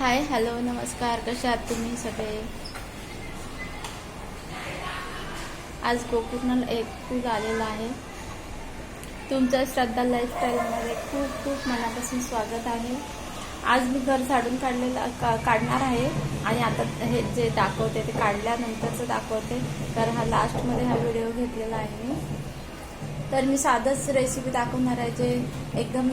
Hi hello नमस्कार कसे आहात तुम्ही सगळे? आज गोकुर्णाला एक फूल आलेला आहे. तुमचं श्रद्धा लाईफस्टाईलमध्ये खूप खूप मनापासून स्वागत आहे. आज मी घर झाडून काढलेलं का काढणार आहे. आणि आता हे जे दाखवते ते काढल्यानंतरचं दाखवते. कारण हा लास्टमध्ये हा व्हिडिओ घेतलेला आहे मी. तर मी साधंच रेसिपी दाखवणार आहे जे एकदम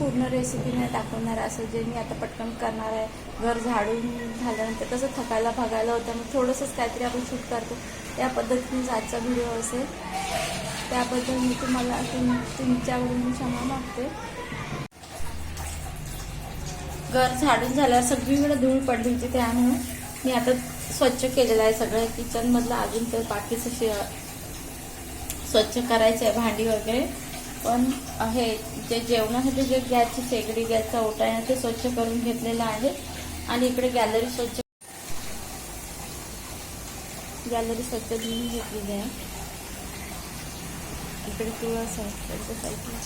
पूर्ण रेसिपी नाही दाखवणार असं जे मी आता पटकन करणार आहे. घर झाडून झाल्यानंतर कसं थकायला भागायला होतं मग थोडंसंच काहीतरी आपण शूट करतो. त्या पद्धतीने आजचा व्हिडिओ असेल. त्याबद्दल मी तुम्हाला तुम तुमच्याकडून मी क्षमा मागते. घर झाडून झाल्यावर सगळीकडे धूळ पडली होती त्यामुळे मी आता स्वच्छ केलेलं आहे सगळं. किचनमधलं अजून तर बाकीचं शे स्वच्छ करायचं आहे भांडी वगैरे. पण हे जे जेवणासाठी जे गॅसची शेगडी गॅसचा ओटा आहे ना ते स्वच्छ करून घेतलेलं आहे. आणि इकडे गॅलरी स्वच्छ गॅलरी स्वच्छ धुवून घेतलेली आहे. इकडे तुळस आहे साईडला.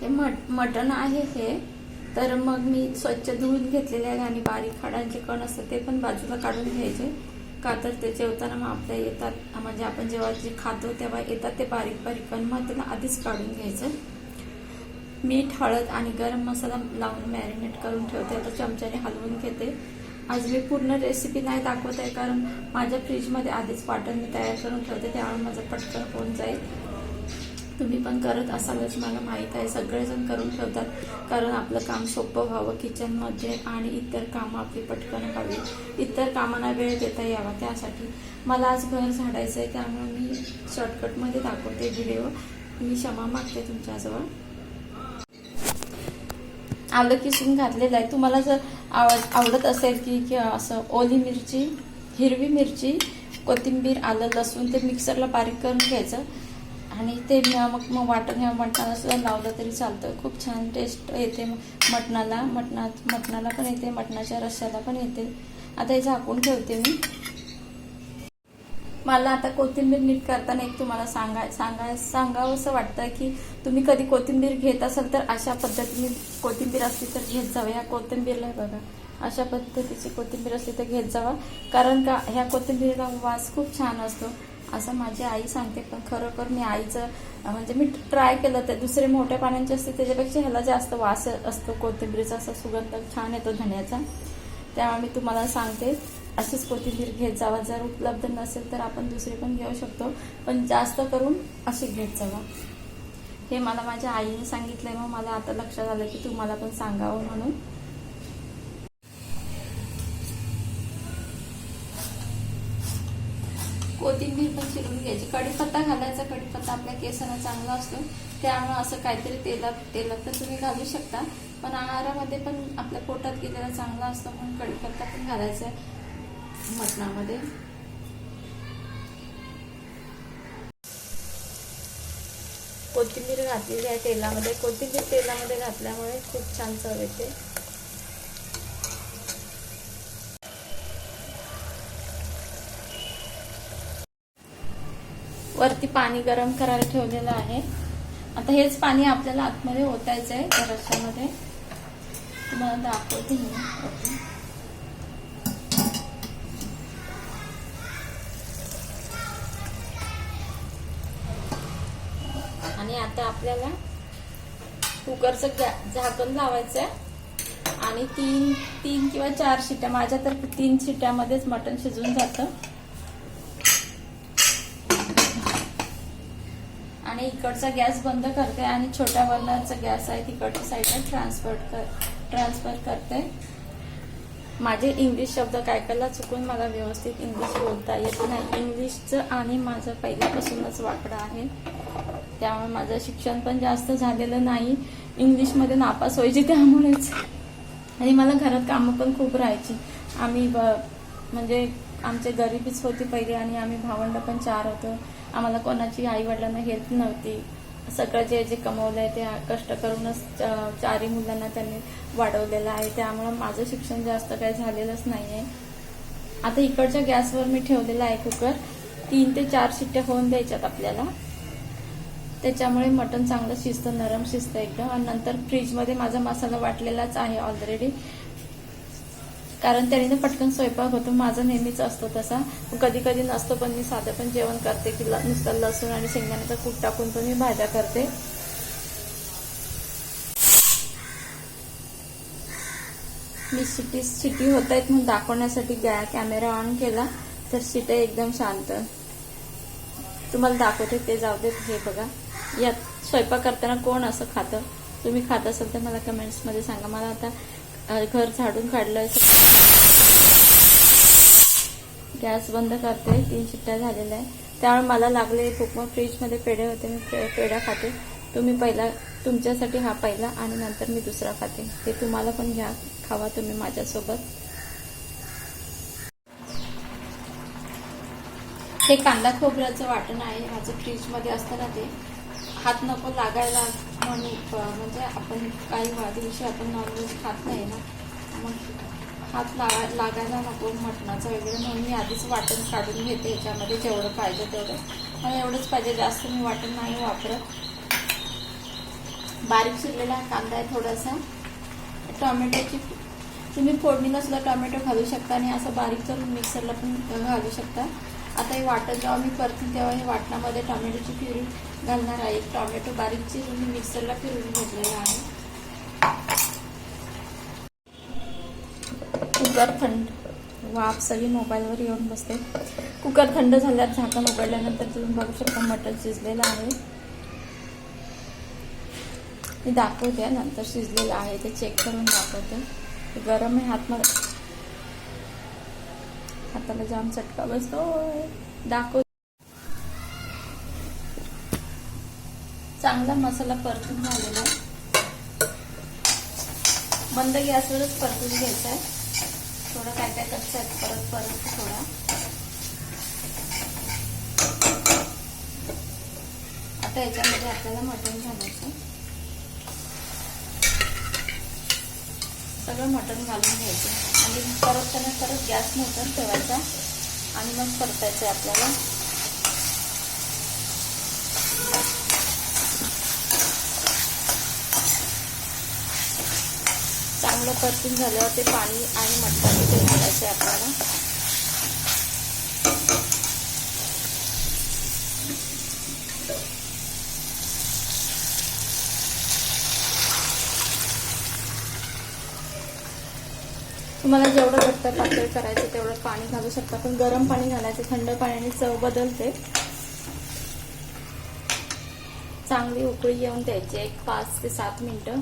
हे मट मटण आहे हे. तर मग मी स्वच्छ धुवून घेतलेले आहे आणि बारीक खाडांचे कण असतात ते पण बाजूला काढून घ्यायचे. का तर ते जेवताना मग आपल्या येतात. म्हणजे आपण जेव्हा जे खातो तेव्हा येतात ते बारीक बारीक पण मग त्याला आधीच काढून घ्यायचं. मीठ हळद आणि गरम मसाला लावून मॅरिनेट करून ठेवते. आता चमच्याने हलवून घेते. आज मी पूर्ण रेसिपी नाही दाखवत आहे कारण माझ्या फ्रीजमध्ये आधीच पाटण मी तयार करून ठेवते. त्यामुळे माझं पटकन होऊन जाईल. तुम्ही पण करत असालच मला माहीत आहे. सगळेजण करून ठेवतात कारण आपलं काम सोपं व्हावं किचनमध्ये आणि इतर कामं आपली पटकन व्हावी. इतर कामांना वेळ देता यावा त्यासाठी. मला आज घर झाडायचं आहे त्यामुळे मी शॉर्टकटमध्ये दाखवते व्हिडिओ मी क्षमा मागते तुमच्याजवळ. आलं किसून घातलेलं आहे. तुम्हाला जर आव आवडत असेल की की असं ओली मिरची हिरवी मिरची कोथिंबीर आलं लसूण ते मिक्सरला बारीक करून घ्यायचं. आणि ते मग मग वाटण ह्या मटणाला सुद्धा लावलं तरी चालतं. खूप छान टेस्ट येते मटणाला. मटणात मटणाला पण येते मटणाच्या रश्श्याला पण येते. आता हे झाकून ठेवते मी. मला आता कोथिंबीर नीट करताना एक तुम्हाला सांगाय सांगाय सांगावंसं वाटतं की तुम्ही कधी कोथिंबीर घेत असाल तर अशा पद्धतीने कोथिंबीर असली तर घेत जावं. ह्या कोथिंबीरला बघा. अशा पद्धतीची कोथिंबीर असली तर घेत जावा. कारण का ह्या कोथिंबीरला वास खूप छान असतो. असं माझी आई सांगते पण खरोखर मी आईचं म्हणजे मी ट्राय केलं तर दुसरे मोठ्या पाण्यांचे असते त्याच्यापेक्षा ह्याला जास्त वास असतो कोथिंबीरचा असा सुगंध छान येतो धण्याचा. त्यामुळे मी तुम्हाला सांगते अशीच कोथिंबीर घेत जावा. जर उपलब्ध नसेल तर आपण दुसरी पण घेऊ शकतो पण जास्त करून अशी घेत जावा. हे मला माझ्या आईने सांगितलंय मग मला आता लक्षात आलं की तुम्हाला पण सांगावं म्हणून. कोथिंबीर पण चिरून घ्यायची. कढीपत्ता घालायचा. कढीपत्ता आपल्या केसांना चांगला असतो. त्यामुळे असं काहीतरी तेलात तेलात तर तुम्ही घालू शकता. पण आहारामध्ये पण आपल्या पोटात गेलेला चांगला असतो म्हणून कढीपत्ता पण घालायचा आहे मटणामध्ये. कोथिंबीर घातलेली आहे तेलामध्ये. कोथिंबीर तेलामध्ये घातल्यामुळे खूप छान चव येते. वरती पाणी गरम करायला ठेवलेलं आहे. आता हेच पाणी आपल्याला आतमध्ये ओतायचं आहे त्या रश्श्यामध्ये तुम्हाला दाखवते मी. आणि आता आपल्याला कुकरचं झाकण लावायचं आहे आणि तीन तीन किंवा चार शिट्या माझ्या तर तीन शिट्यामध्येच मटण शिजून जातं. आणि इकडचा गॅस बंद करते आणि छोट्या बर्नरचा गॅस आहे तिकडच्या साईडला ट्रान्सफर कर ट्रान्सफर करते. माझे इंग्लिश शब्द काय कायला चुकून मला व्यवस्थित इंग्लिश बोलता येत नाही. इंग्लिशचं आणि माझं पहिल्यापासूनच वाकडं आहे. त्यामुळे माझं शिक्षण पण जास्त झालेलं नाही. इंग्लिशमध्ये नापास व्हायची त्यामुळेच. आणि मला घरात कामं पण खूप राहायची. आम्ही ब म्हणजे आमचे गरिबीच होती पहिले आणि आम्ही भावंड पण चार होतो. आम्हाला कोणाची आई वडिलांना हेल्प नव्हती. सगळं जे जे कमवलं आहे ते कष्ट करूनच चारही मुलांना त्यांनी वाढवलेलं आहे. त्यामुळं माझं शिक्षण जास्त काही झालेलंच नाही आहे आता इकडच्या गॅसवर मी ठेवलेला आहे कुकर. तीन ते चार शिट्ट्या होऊन द्यायच्यात आपल्याला. त्याच्यामुळे मटण चांगलं शिजतं नरम शिजतं एकदम. आणि नंतर फ्रीजमध्ये माझा मसाला वाटलेलाच आहे ऑलरेडी कारण त्याने पटकन स्वयंपाक होतो माझा नेहमीच असतो तसा. कधी कधी नसतो पण मी साधं पण जेवण करते की नुसतं लसूण आणि शेंगदाण्याचा कूट टाकून पण मी भाज्या करते. मी शिटी शिटी होत आहेत म्हणून दाखवण्यासाठी गॅ कॅमेरा ऑन केला तर शिट्या एकदम शांत. तुम्हाला दाखवते ते जाऊ देत हे बघा. यात स्वयंपाक करताना कोण असं खातं? तुम्ही खात असाल तर मला कमेंट्समध्ये सांगा. मला आता घर झाडून काढलं गॅस बंद करते तीन शिट्ट्या झालेल्या आहे त्यामुळे मला लागले भूक मग फ्रीजमध्ये पेढे होते मी पे- पेढा खाते. तुम्ही पहिला तुमच्यासाठी हा पहिला आणि नंतर मी दुसरा खाते. ते तुम्हाला पण घ्या खावा तुम्ही माझ्यासोबत. हे कांदा खोबऱ्याचं वाटण आहे माझं फ्रीजमध्ये असतं ना ते. हात नको लागायला म्हणून म्हणजे आपण काही दिवशी आपण नॉनव्हेज खात नाही ना मग हात लागा लागायला नको मटणाचं वगैरे म्हणून मी आधीच वाटण काढून घेते याच्यामध्ये जेवढं पाहिजे तेवढं. मला एवढंच पाहिजे जास्त मी वाटण नाही वापरत. बारीक शिरलेला कांदा आहे थोडासा. टोमॅटोची तुम्ही फोडणीला सुद्धा टोमॅटो घालू शकता आणि असं बारीक करून मिक्सरला पण घालू शकता. आता हे वाटण जेव्हा मी करते तेव्हा हे वाटणामध्ये टोमॅटोची प्युरी घालणार आहे. एक टोमॅटो बारीक चिरून मी मिक्सरला फिरून घेतलेला आहे. कुकर थंड. वाफ सगळी मोबाईलवर येऊन बसते. कुकर थंड झाल्यावर झाकण उघडल्यानंतर तुम्ही बघू शकता मटण शिजलेलं आहे. मी दाखवते नंतर शिजलेलं आहे. ते चेक करून दाखवते. गरम आहे हातमध्ये. हाताला जाम चटका बसतोय दाखव. चांगला मसाला परतून झालेला आहे. बंद गॅसवरच परतून घ्यायचा आहे. थोडं काय काय कच्चं आहे परत परत थोडा. आता याच्यामध्ये आपल्याला मटण घालायचं सगळं मटण घालून घ्यायचं. आणि परत परत गॅस मोठं ठेवायचा. आणि मग परतायचं आपल्याला. चांगलं परतून झाल्यावर ते पाणी आणि मटणाचे ते घालायचं आहे आपल्याला. तुम्हाला जेवढं घट्ट पातळ करायचं तेवढं पाणी घालू शकता. पण गरम पाणी घालायचं थंड पाण्याने चव बदलते. चांगली उकळी येऊन द्यायची एक पाच ते सात मिनिटं.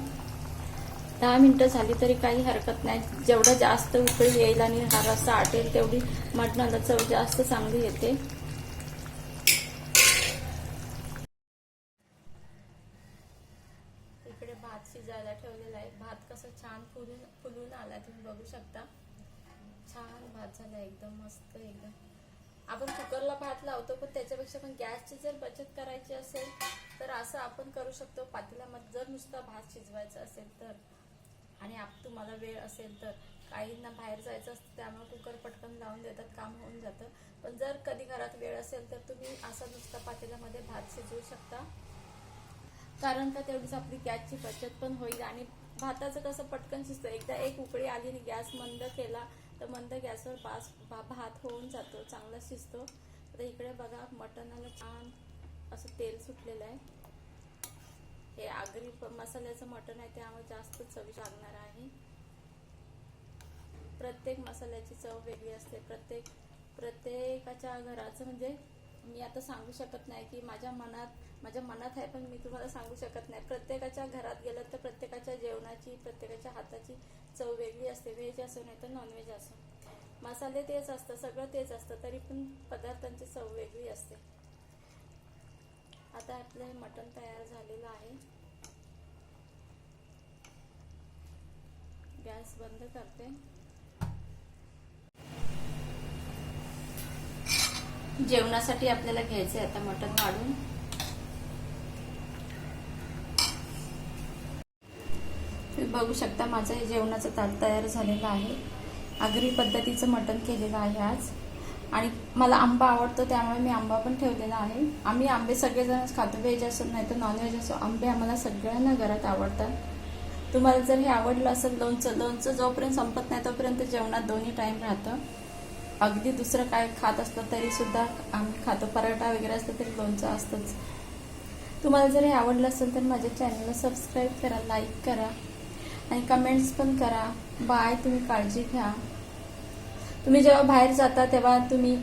दहा मिनिटं झाली तरी काही हरकत नाही. जेवढं जास्त उकळी येईल आणि हा रस्सा आटेल तेवढी मटणाला चव जास्त चांगली येते इकडे भात शिजायला ठेवलेला आहे. भात कसं छान फुलून फुलून आला तुम्ही बघू शकता. छान भात झाला एकदम मस्त एकदम. आपण कुकरला भात लावतो पण त्याच्यापेक्षा पण गॅसची जर बचत करायची असेल तर असं आपण करू शकतो. पातेल्यामध्ये जर नुसता भात शिजवायचा असेल तर. आणि आप तुम्हाला वेळ असेल तर. काहींना बाहेर जायचं असतं त्यामुळे कुकर पटकन लावून देतात काम होऊन जातं. पण जर कधी घरात वेळ असेल तर तुम्ही असा नुसता पातेल्यामध्ये भात शिजवू शकता. कारण का तेवढीच आपली गॅसची बचत पण होईल आणि भाताचं कसं पटकन शिजतं. एकदा एक उकळी आली आणि गॅस मंद केला तर मंद गॅसवर बास भा- भात होऊन जातो चांगला शिजतो. आता इकडे बघा मटणाला छान असं तेल सुटलेलं आहे. हे आगरी प- मसाल्याचं मटण आहे त्यामुळे जास्त चवी लागणार आहे. प्रत्येक मसाल्याची चव वेगळी असते. प्रत्येक प्रत्येकाच्या घराचं म्हणजे मी आता सांगू शकत नाही की माझ्या मनात माझ्या मनात आहे पण मी तुम्हाला सांगू शकत नाही. प्रत्येकाच्या घरात गेलं तर प्रत्येकाच्या जेवणाची प्रत्येकाच्या हाताची चव वेगळी असते. व्हेज असो नाही तर नॉनव्हेज असो. मसाले तेच असतं सगळं तेच असतं तरी पण पदार्थांची चव वेगळी असते. आता आपलं हे मटण तयार झालेलं आहे. गॅस बंद करते. जेवणासाठी आपल्याला घ्यायचं आहे आता मटण वाढून. तुम्ही बघू शकता माझं हे जेवणाचं ताट तयार झालेलं आहे. आगरी पद्धतीचं मटण केलेलं आहे आज. आणि मला आंबा आवडतो त्यामुळे मी आंबा पण ठेवलेला आहे. आम्ही आंबे सगळेजणच खातो व्हेज असो नाही तर नॉनव्हेज असो आंबे आम्हाला सगळ्यांना घरात आवडतात. तुम्हाला जर हे आवडलं असेल लोणचं लोणचं जोपर्यंत संपत नाही तोपर्यंत जेवणात दोन्ही टाईम राहतं. अगदी दुसरं काय खात असलं तरी सुद्धा आम्ही खातो. पराठा वगैरे असलं तरी लोणचं असतंच. तुम्हाला जर हे आवडलं असेल तर माझ्या चॅनलला सबस्क्राईब करा लाईक करा आणि कमेंट्स पण करा. बाय तुम्ही काळजी घ्या. तुम्ही जेव्हा बाहेर जाता तेव्हा तुम्ही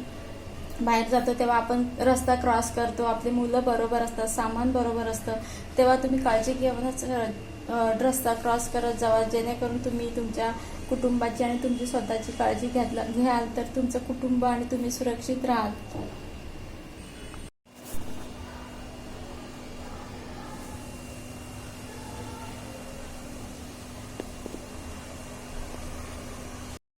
बाहेर जातो तेव्हा आपण रस्ता क्रॉस करतो. आपली मुलं बरोबर असतात सामान बरोबर असतं. तेव्हा तुम्ही काळजी घेऊनच रस्ता क्रॉस करत जावा जेणेकरून तुम्ही तुमच्या कुटुंबाची आणि तुमची स्वतःची काळजी घेतला घ्याल तर तुमचं कुटुंब आणि तुम्ही सुरक्षित राहाल.